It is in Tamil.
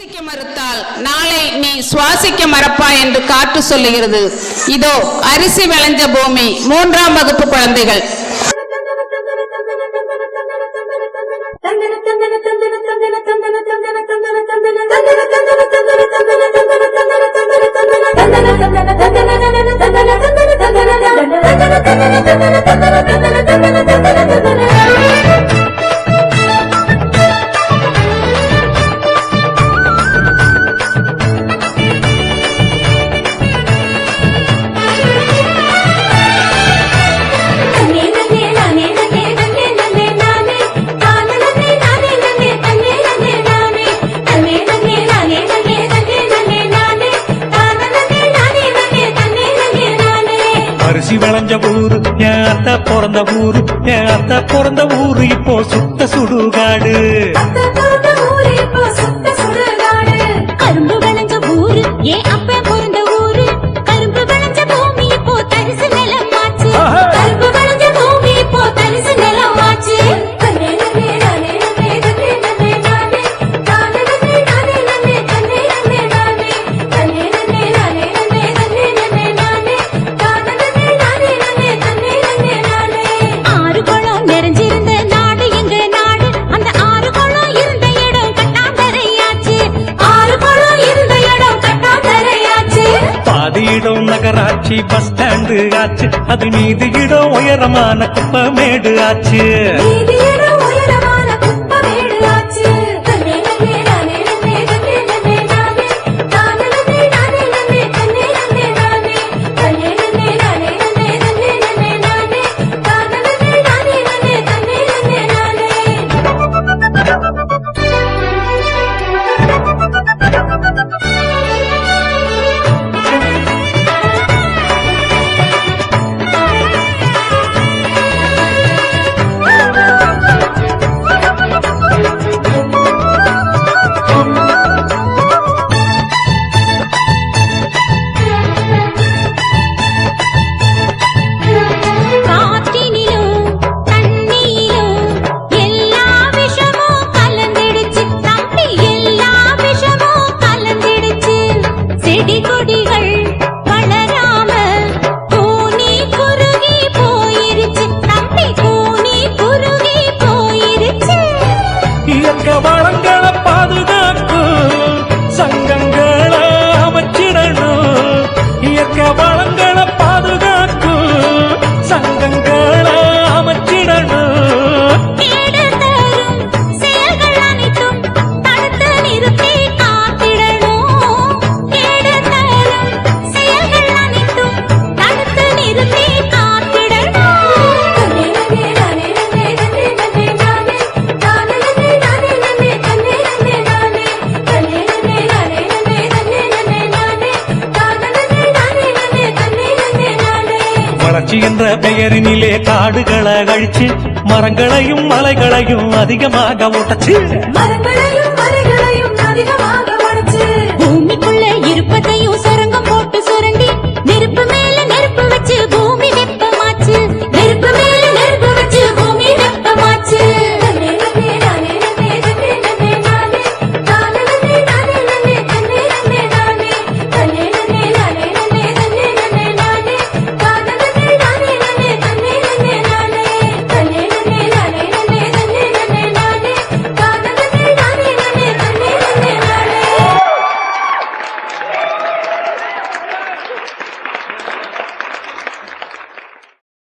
நேசிக்க மறுத்தால் நாளை நீ சுவாசிக்க மறப்பா என்று காற்று சொல்லுகிறது இதோ அரிசி விளைஞ்ச பூமி மூன்றாம் வகுப்பு குழந்தைகள் அரிசி விளைஞ்ச ஊரு என் அத்தை பிறந்த ஊரு என் அத்தை பிறந்த ஊரு இப்போ சுத்த சுடுகாடு. நகராட்சி பஸ் ஸ்டாண்டு ஆச்சு. அது மீதி இடம் உயரமான குப்பமேடு ஆச்சு. எங்க வளங்களை பாதுகாக்கும். வறட்சி என்ற பெயரினிலே காடுகளை அழிச்சு மரங்களையும் மலைகளையும் அதிகமாக ஓட்டச்சு மரங்களையும் மலைகளையும்